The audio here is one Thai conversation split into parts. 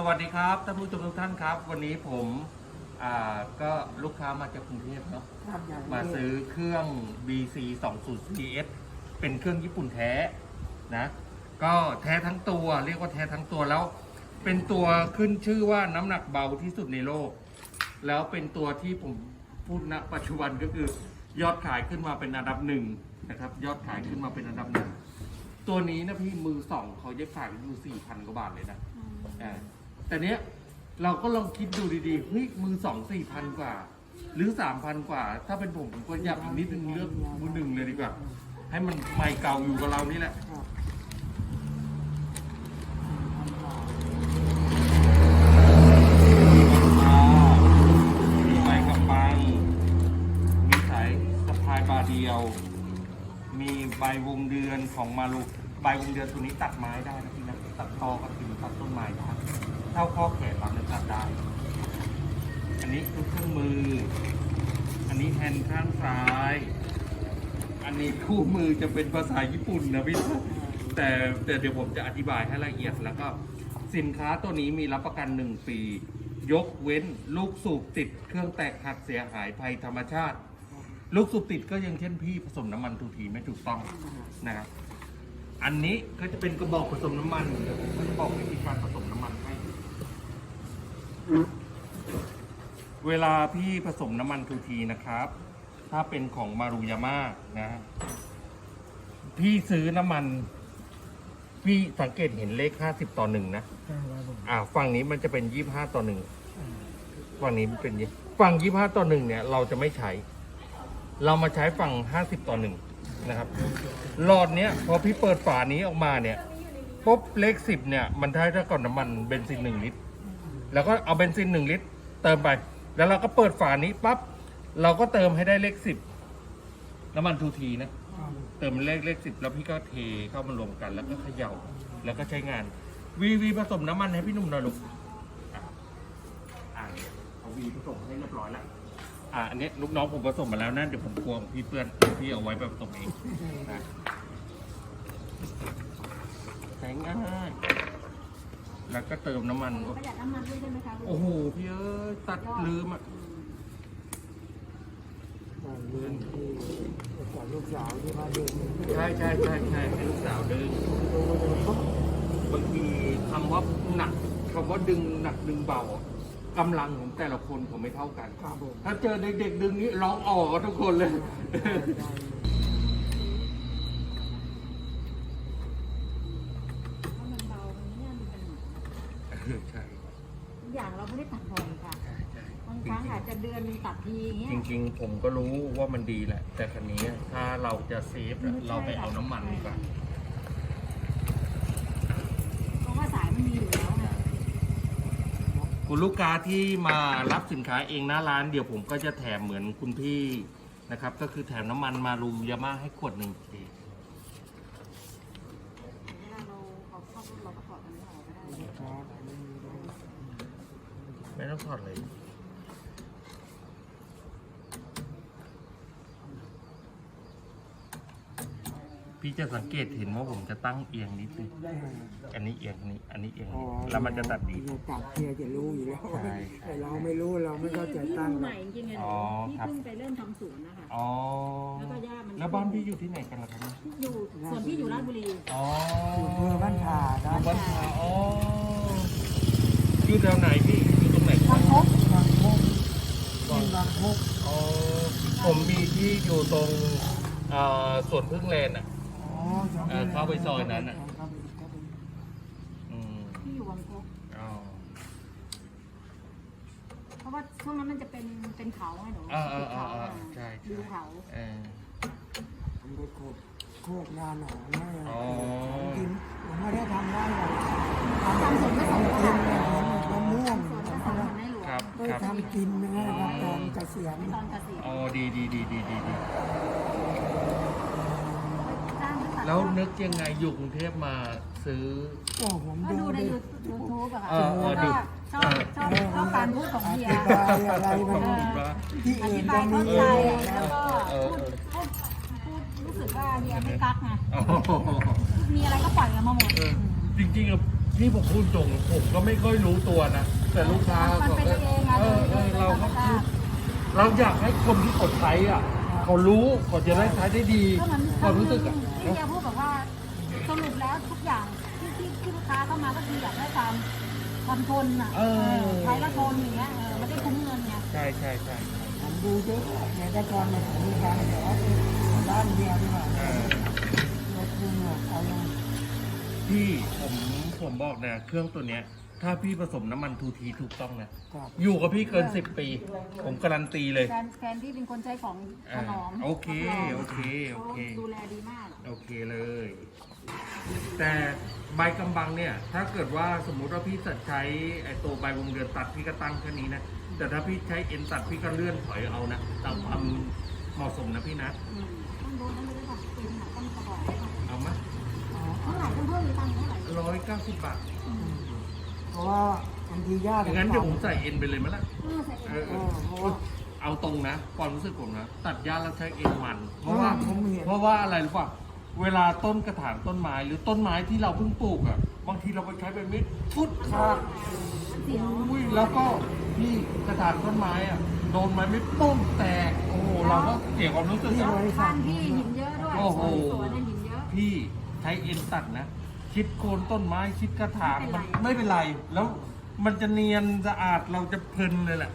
สวัสดีครับท่านผู้ชมทุกท่านครับ วันนี้ผมอ่าก็ลูกค้ามาจากกรุงเทพเนาะครับอย่างมาซื้อเครื่อง BC 2 0 CS เป็นเครื่องญี่ปุ่นแท้นะ ก็แท้ทั้งตัวเรียกว่าแท้ทั้งตัวแล้ว เป็นตัวขึ้นชื่อว่าน้ำหนักเบาที่สุดในโลก แล้วเป็นตัวที่ผมพูดณปัจจุบันก็คือยอดขายขึ้นมาเป็นอันดับหนึ่งนะครับ ยอดขายขึ้นมาเป็นอันดับหนึ่งตัวนี้นะพี่มือสองเขาจะขายอยู่สี่พันกว่าบาทเลยนะ อ่า แต่เนี้ยเราก็ลองคิดดูดีๆเฮ้ยมือสองสี่พันกว่า หรือสามพันกว่า ถ้าเป็นผมผมก็อยากอีกนิดนึงเลือกมือหนึ่งเลยดีกว่า ให้มันใหม่เก่าอยู่กับเรานี่แหละมีไม้กำบังมีสายสะพายบาเดียว มีใบวงเดือนของมาลู ใบวงเดือนตัวนี้ตัดไม้ได้นะพี่นะตัดตอกับกิ่งตัดต้นไม้ได้เท่าข้อแขนเราเนี่ยตัดได้ อันนี้คือเครื่องมือ อันนี้แฮนด์ข้างซ้าย อันนี้คู่มือจะเป็นภาษาญี่ปุ่นนะพี่แต่แต่เดี๋ยวผมจะอธิบายให้ละเอียดแล้วก็สินค้าตัวนี้มีรับประกัน1ปี ยกเว้นลูกสูบติดเครื่องแตกหักเสียหายภัยธรรมชาติ ลูกสูบติดก็ยังเช่นพี่ผสมน้ำมันทูทีไม่ถูกต้องนะครับ อันนี้ก็จะเป็นกระบอกผสมน้ำมันเดี๋ยวผมจะบอกวิธีการผสมน้ำมันให้ เวลาพี่ผสมน้ำมันทูทีนะครับ ถ้าเป็นของมารุยาม่านะ พี่ซื้อน้ำมัน พี่สังเกตเห็นเลขห้าสิบต่อหนึ่งนะใช่ครับผมอ่า ฝั่งนี้มันจะเป็นยี่ห้าต่อหนึ่ง ฝั่งนี้เป็นยี่ฝั่งยี่ห้าต่อหนึ่งเนี่ย เราจะไม่ใช้ เรามาใช้ฝั่งห้าสิบต่อหนึ่ง นะครับ หลอดเนี้ยพอพี่เปิดฝานี้ออกมาเนี่ยปุ๊บเลขสิบเนี่ยมันได้เท่ากับน้ำมันเบนซินหนึ่งลิตร แล้วก็เอาเบนซินหนึ่งลิตร เติมไป แล้วเราก็เปิดฝานี้ปั๊บเราก็เติมให้ได้เลขสิบน้ำมันทูทีนะ เติมเลขเลขสิบแล้วพี่ก็เทเข้ามารวมกัน แล้วก็เขย่าแล้วก็ใช้งานวีวีผสมน้ำมันให้พี่หนุ่มหน่อยลูกอะอ่าเอาวีผสมให้เรียบร้อยแล้ว อ่าอันนี้ลูกน้องผมผสมมาแล้วนะเดี๋ยวผมกลัวพี่เพื่อนพี่เอาไว้ไปผสมเองนะใช้ง่ายแล้วก็เติมน้ำมัน ประหยัดน้ำมันด้วยได้ไหมคะโอ้โหพี่เอ้ยตัดลืมอะตอนเรียนที่สอนลูกสาวที่มาเดินใช่ใช่ใช่ใช่ให้ลูกสาวดึงดูเลยปุ๊บบางทีคำว่าหนักคำว่าดึงหนักดึงเบาอะ กำลังของแต่ละคนผมไม่เท่ากัน ครับผมถ้าเจอเด็กๆดึงนี้ร้องออกกันทุกคนเลยเพราะมันเบามันเนี่ยมันเป็นใช่ทุกอย่างเราไม่ได้ตัดบ่อยค่ะใช่ใช่บางครั้งอาจจะเดือนตัดทีอย่างเงี้ยจริงๆ ผมก็รู้ว่ามันดีแหละ แต่คันนี้ถ้าเราจะเซฟอะเราไปเอาน้ำมันดีกว่า เพราะว่าสายมันมีอยู่แล้วไง คุณลูกค้าที่มารับสินค้าเองหน้าร้านเดี๋ยวผมก็จะแถมเหมือนคุณพี่นะครับ ก็คือแถมน้ำมันมารูยาม่าให้ขวดหนึ่งฟรีเวลาเราเอาเข้ารถเราก็ถอดอันนี้ออกก็ได้ครับอันนี้มีด้วยไม่ต้องถอดเลย พี่จะสังเกตเห็นว่าผมจะตั้งเอียงนิดนึงอันนี้เอียงนี้ อันนี้เอียงอ๋อนี้แล้วมันจะตัดดี จะตัดเพียจะรู้อยู่แล้วใช่ใช่ แต่เราไม่รู้เราไม่เข้าใจพี่ตั้งมือหรใหอม่กจริงๆไงอ๋อพี่ครับเพิ่งไปเริ่มทำสวนนะคะ อ๋อ แล้วก็ย่ามัน แล้วบ้านพี่อยู่ที่ไหนกันล่ะครับเนี่ยอยู่ส่วนพี่อยู่ราชบุรี อ๋ออยู่อำเภอบ้านขาคอรับยู่บ้านขาอ๋ออยู่แถวไหนพี่อยู่ตรงไหนบางพบบางพกเป็นบางพกอ๋อผมมีที่อยู่ตรงเอ่อสวนพึ่งแลนด์อะอ๋อสง เออเข้าไปซอยนั้นน่ะครับครับอืมพี่อยู่บางพบอ๋อเพราะว่าช่วงนั้นมันจะเป็นเป็นเขาไงหนูอ่าอ่าติดเขาอ่าอะใช่ใช่ดูเขาเออ ผมไปโคกโคกนาหนองนะอ๋อกินผมไม่ได้ทำได้หรอกทำสวนผสมกิค่ะนมะม่วงสวนผสมในหลวงครับก็ครับ ทำกินนะครับตอนเกษียณตอนเกษียณอ๋อดีดีดีดีดีดีจ้างบริษัท แล้วนึกยังไงอยู่กรุงเทพมาซื้อก็ผมก็ดูดูในดิ ยูทูบอะค่ะเออเออดูชอบชอบชอบการพูดของอเฮียธิบายอะไรมันเออที่ออื่ธินบาก็ยมีเข้าเอใจงแล้วก็เออพูดพูดพูดรู้สึกว่าเฮียไม่กักไงโอ้โหมีอะไรก็ปล่อยกันมาหมดเออจริงๆอะพี่ผมพูดตรงผมก็ไม่ค่อยรู้ตัวนะ แต่ลูกค้ามันก็เป็นเองอะเออเออโดยเราก็ธรรมชาติเราอยากให้คนที่กดใช้อะ เขารู้เขาจะได้ใช้ได้ดีก็เหมือนความรู้สึกอะ ที่แกพูดแบบว่าสรุปแล้วทุกอย่างที่ที่ที่ลูกค้าเข้ามาก็คืออยากได้ความความทนอะเออ เออใช้แล้วทนอย่างเงี้ยเออไม่ได้คุ้มเงินไงใช่ใช่ใช่ผมดูเยอะเนี่ยแต่ก่อนเนี่ยผมมีการเดี๋ยวเอาด้านเดียวดีกว่าเออรถคุณเนี่ยเอาลง พี่ผมผมบอกนะ เครื่องตัวเนี้ย ถ้าพี่ผสมน้ำมันทูทีถูกต้องนะ ครับ อยู่กับพี่เกินสิบปี ผมการันตีเลยแฟนแฟนที่เป็นคนใช้ของถนอมโอเค โอเค โอเค ดูแลดีมาก โอเคเลย แต่ใบกำบังเนี่ย ถ้าเกิดว่าสมมุติว่าพี่จะใช้ไอ้ตัวใบวงเดือนตัดพี่ก็ตั้งแค่นี้นะ แต่ถ้าพี่ใช้เอ็นตัดพี่ก็เลื่อนถอยเอานะ ตามความเหมาะสมนะพี่นะ อืมต้องดูต้องดูด้วยก่อนปีนหาต้องประกอบด้วยก่อนเอามาเท่าไหร่เพื่อนๆมีตังค์เท่าไหร่ร้อยเก้าสิบบาทเพ ราะว่าบางทีญาติอย่างนั้นเดี๋ยวผมใส่เอ็นไปเลยมั้ยล่ะเออใส่เอเอองเอเอออเพราะว่า เอาตรงนะความรู้สึกผมนะ ตัดหญ้าแล้วใช้เอ็นมัน เพราะว่าผมเห็น เพราะว่าอะไรรู้ป่ะเวลาต้นกระถางต้นไม้หรือต้นไม้ที่เราเพิ่งปลูกอะบางทีเราไปใช้เป็นมิดฟุดขาดเสียวอุ้ยแล้วก็พี่กระถางต้นไม้อะโดนไม้ไม่ปุ้มแตกโอ้โหเราก็เสียความรู้สึกที่นะ บริษับ้าทนพี่หินเยอะด้วยโอ้โห สวนเนี่ยหินเยอะพี่ใช้เอ็นตัดนะ ชิดโคนต้นไม้ชิดกระถางมันไม่เป็นไรแล้วมันจะเนียนสะอาดเราจะเพลินเลยแหละ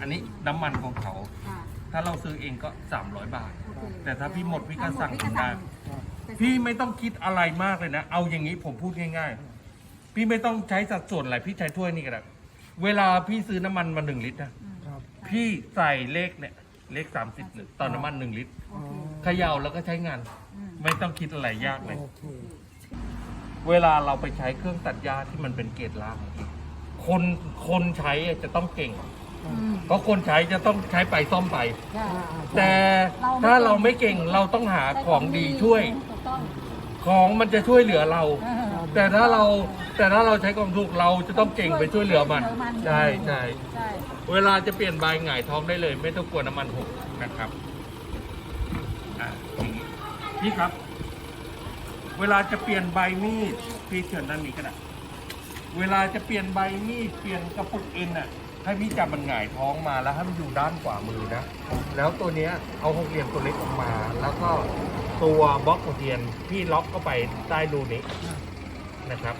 อันนี้น้ำมันของเขา ค่ะถ้าเราซื้อเองก็ 300 บาท โอเคแต่ถ้าพี่หมดพี่ก็สั่งพี่ทำได้แต่พี่ไม่ต้องคิดอะไรมากเลยนะ เอาอย่างนี้ผมพูดง่าย ๆ พี่ไม่ต้องใช้สัดส่วนอะไรพี่ใช้ถ้วยนี่ก็ได้เวลาพี่ซื้อน้ำมันมาหนึ่งลิตรนะครับพี่ใส่เลขเนี่ยเลขสามสิบต่อน้ำมันหนึ่งลิตรโอเคเขย่าแล้วก็ใช้งาน อืมไม่ต้องคิดอะไรยากเลย โอเค เวลาเราไปใช้เครื่องตัดหญ้าที่มันเป็นเกรดล่าง คนคนใช้จะต้องเก่งอืมเพราะคนใช้จะต้องใช้ไปซ่อมไปใช่แต่ถ้าเราไม่เก่งเราต้องหาของดีช่วยถูกต้องของมันจะช่วยเหลือเราเออแต่ถ้าเราแต่ถ้าเราใช้กองทุกเราจะต้องเก่งไปช่วยเหลือมันช่วยเหลือมันใช่ใช่ใช่เวลาจะเปลี่ยนใบหงายท้องได้เลย ไม่ต้องกลัวน้ำมันหกนะครับอะอย่างนี้พี่ครับ เวลาจะเปลี่ยนใบมีดพี่เชิญด้านนี้ก็ได้เวลาจะเปลี่ยนใบมีดเปลี่ยนกระปุกเอ็นอะ ให้พี่จับมันหงายท้องมาแล้วให้มันอยู่ด้านขวามือนะ แล้วตัวเนี้ยเอาหกเหลี่ยมตัวเล็กออกมา แล้วก็ตัวบล็อกหัวเทียนพี่ล็อกเข้าไปใต้รูนี้นะครับ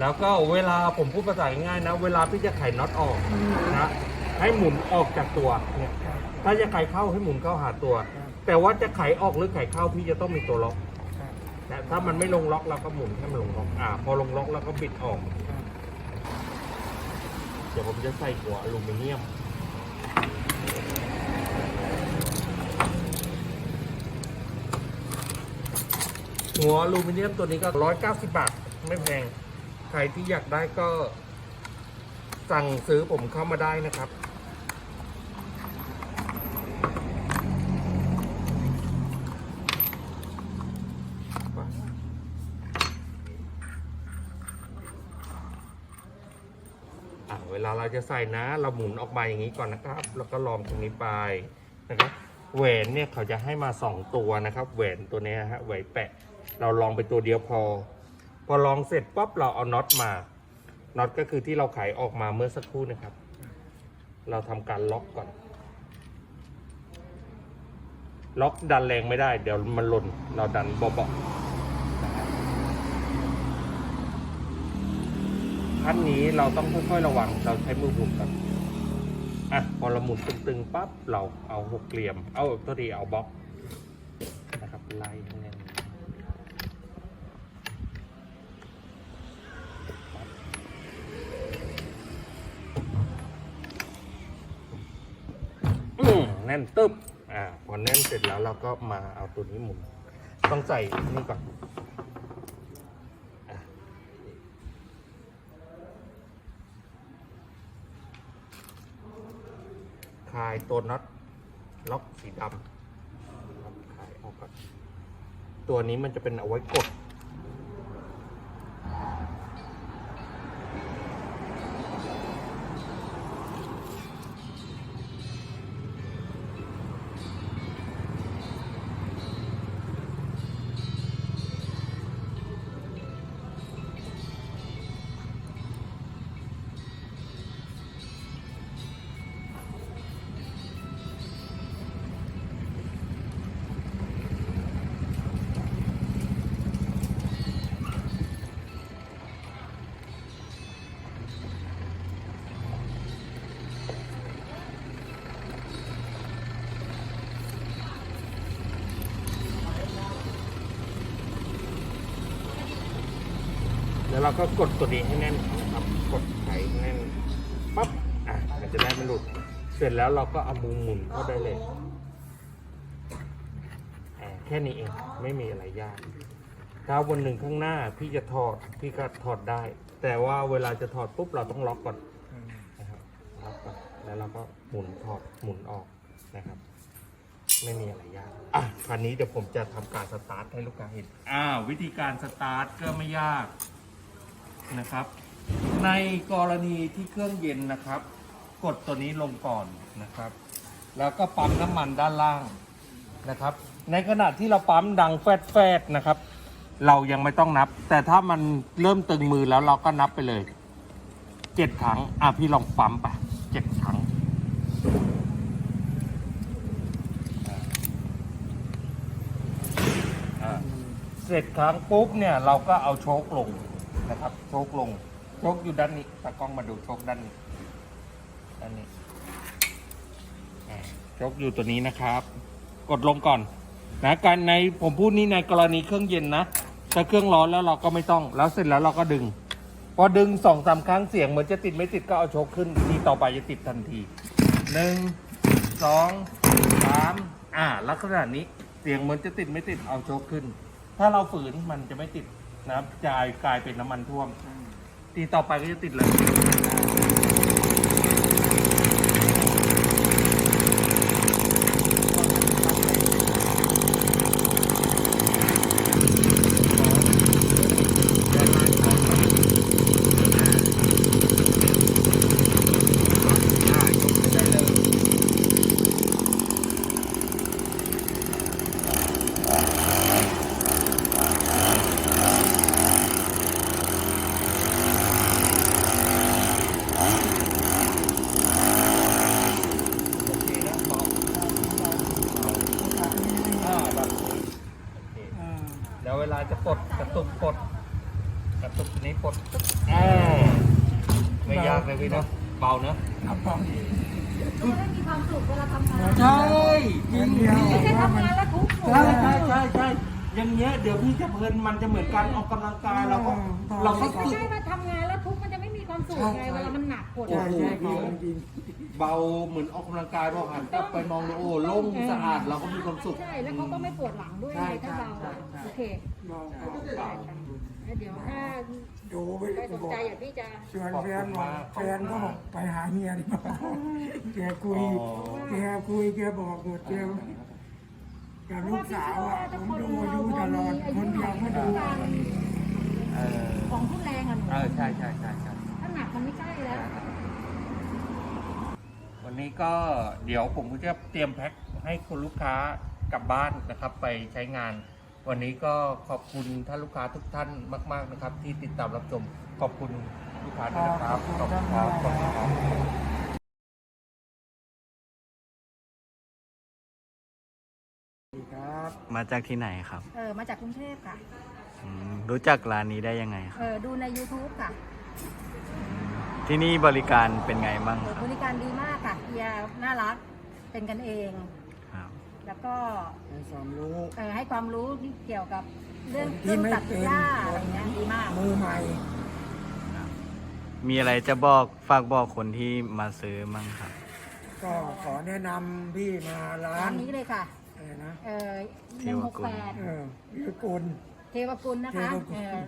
แล้วก็เวลาผมพูดภาษาง่ายๆนะ เวลาพี่จะไขน็อตออกนะให้หมุนออกจากตัวเนี่ยถ้าจะไขเข้าให้หมุนเข้าหาตัว แต่ว่าจะไขออกหรือไขเข้าพี่จะต้องมีตัวล็อก ครับนะถ้ามันไม่ลงล็อกเราก็หมุนให้มันลงล็อกอ่า พอลงล็อกแล้วก็บิดออก เดี๋ยวผมจะใส่หัวอลูมิเนียม หัวอลูมิเนียมตัวนี้ก็ 190 บาท ไม่แพง ใครที่อยากได้ก็สั่งซื้อผมเข้ามาได้นะครับ จะใส่นะ เราหมุนออกมาอย่างนี้ก่อนนะครับ แล้วก็ลองตรงนี้ไปนะครับแหวนเนี่ยเขาจะให้มาสองตัวนะครับ แหวนตัวนี้ฮะแหวนแปะ เราลองไปตัวเดียวพอ พอลองเสร็จปั๊บเราเอาน็อตมาน็อตก็คือที่เราไขออกมาเมื่อสักครู่นะครับ เราทำการล็อกก่อน ล็อกดันแรงไม่ได้ เดี๋ยวมันหล่น เราดันเบาๆนะครับ ขั้นนี้เราต้องค่อยๆระวัง เราใช้มือหมุนก่อนอะพอเราหมุนตึงๆปั๊บเราเอาหกเหลี่ยม เอาตัวดีเอาบล็อกนะครับไล่ให้แน่นแน่นตึ๊บอ่าพอแน่นเสร็จแล้วเราก็มาเอาตัวนี้หมุน ต้องใส่นี่ก่อน คลาย ตัวน็อตล็อกสีดำครับคลายออกก่อนตัวนี้มันจะเป็นเอาไว้กด แล้วเราก็กดตัวนี้ให้แน่นนะครับ กดไขให้แน่นปั๊บอะมันจะได้ไม่หลุด เสร็จแล้วเราก็เอามือหมุนเข้าได้เลยแค่นี้เองไม่มีอะไรยากถ้าวันหนึ่งข้างหน้าพี่จะถอดพี่ก็ถอดได้ แต่ว่าเวลาจะถอดปุ๊บเราต้องล็อกก่อนนะครับล็อกก่อนแล้วเราก็หมุนถอดหมุนออกนะครับ ไม่มีอะไรยากอะคราวนี้เดี๋ยวผมจะทำการสตาร์ทให้ลูกค้าเห็นอ่าวิธีการสตาร์ทก็ไม่ยาก นะครับ ในกรณีที่เครื่องเย็นนะครับ กดตัวนี้ลงก่อนนะครับ แล้วก็ปั๊มน้ำมันด้านล่างนะครับ ในขณะที่เราปั๊มดังแฟดแฟดๆนะครับ เรายังไม่ต้องนับ แต่ถ้ามันเริ่มตึงมือแล้วเราก็นับไปเลยเจ็ดครั้งอะพี่ลองปั๊มไปเจ็ดครั้งเสร็จครั้งปุ๊บเนี่ยเราก็เอาโชคลง นะครับโชคลงโชคอยู่ด้านนี้ตากล้องมาดูโชคด้านนี้ด้านนี้โชคอยู่ตัวนี้นะครับ กดลงก่อนนะการในผมพูดนี้ในกรณีเครื่องเย็นนะถ้าเครื่องร้อนแล้วเราก็ไม่ต้อง แล้วเสร็จแล้วเราก็ดึง พอดึงสองสามครั้งเสียงเหมือนจะติดไม่ติดก็เอาโชคขึ้นทีต่อไปจะติดทันทีหนึ่งสองสามอ่าลักษณะนี้เสียงเหมือนจะติดไม่ติดเอาโชคขึ้น ถ้าเราฝืนมันจะไม่ติด นะครับจะกลายเป็นน้ำมันท่วมทีต่อไปก็จะติดเลย โอเคนะเบาอ่าแบบนี้โอเค อ่า เดี๋ยวเวลาจะปลดกระตุกปลดกระตุกตัวนี้ปลดตึ๊บอ่าไม่ยากเลยพี่เนาะเบาเนาะ ครับผม จะได้มีความสุขเวลาทำงาน ใช่จริงเดียวไม่ใช่ทำงานแล้วทุกข์ใช่ใช่ใช่ใช่อย่างเงี้ยเดี๋ยวพี่จะเพลินมันจะเหมือนการออกกำลังกายเราก็เราก็ไม่ฝึกใช่ว่าทำงานแล้วทุกข์มันจะไม่มีความสุขไงเวลามันหนักกดใช่ใช่พี่จริงเบาเหมือนออกกำลังกายพอหันกลับไปมองดูโอ้โล่งสะอาดเราก็มีความสุข ใช่แล้วเขาก็ไม่ปวดหลังด้วยไงถ้าเราอะโอเคๆบอกบอก แล้วเดี๋ยวถ้าดูไปใครสนบอกใจอยากที่จะชวนแฟนบอกแฟนก็บอกไปหาเฮียดีกว่าแกคุยอ๋อแกคุยแกบอกหมดแกกับลูกสาวอะผมดูอยู่ตลอดคนเดียวก็ดูเออของทุนแรงอะหนูเออใช่ใช่ใช่ใช่ถ้าหนักมันไม่ใช่แล้ว วันนี้ก็เดี๋ยวผมก็จะเตรียมแพ็คให้คุณลูกค้ากลับบ้านนะครับ ไปใช้งาน วันนี้ก็ขอบคุณท่านลูกค้าทุกท่านมาก ๆนะครับ ที่ติดตามรับชมขอบคุณลูกค้าด้วยนะครับขอบคุณครับขอบคุณครับครับมาจากที่ไหนครับ เออ มาจากกรุงเทพค่ะอืมรู้จักร้านนี้ได้ยังไงคเอรับอดูใน YouTube ค่ะ ที่นี่บริการเป็นไงบ้างเออครับบริการดีมากค่ะเฮียน่ารัก เป็นกันเองครับ แล้วก็ให้ความรู้เออให้ความรู้ที่เกี่ยวกับเรื่องเคที่รื่องไม่ตัดเป็นหญ้าอะไรเงี้ยดีมาก มือใหม่มีอะไรจะบอกฝากบอกคนที่มาซื้อมั่งครับ ก็ขอแนะนำพี่มาร้าร้านนนี้เลยค่ะ อะไรนะเออเทหนึ่งวหกุกลแปดเออวิกุล เทวกุลนะคะเทวกุล เออ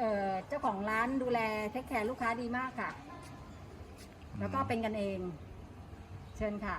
เออเจ้าของร้านดูแลเทคแคร์ลูกค้าดีมากค่ะ แล้วก็เป็นกันเอง เชิญค่ะ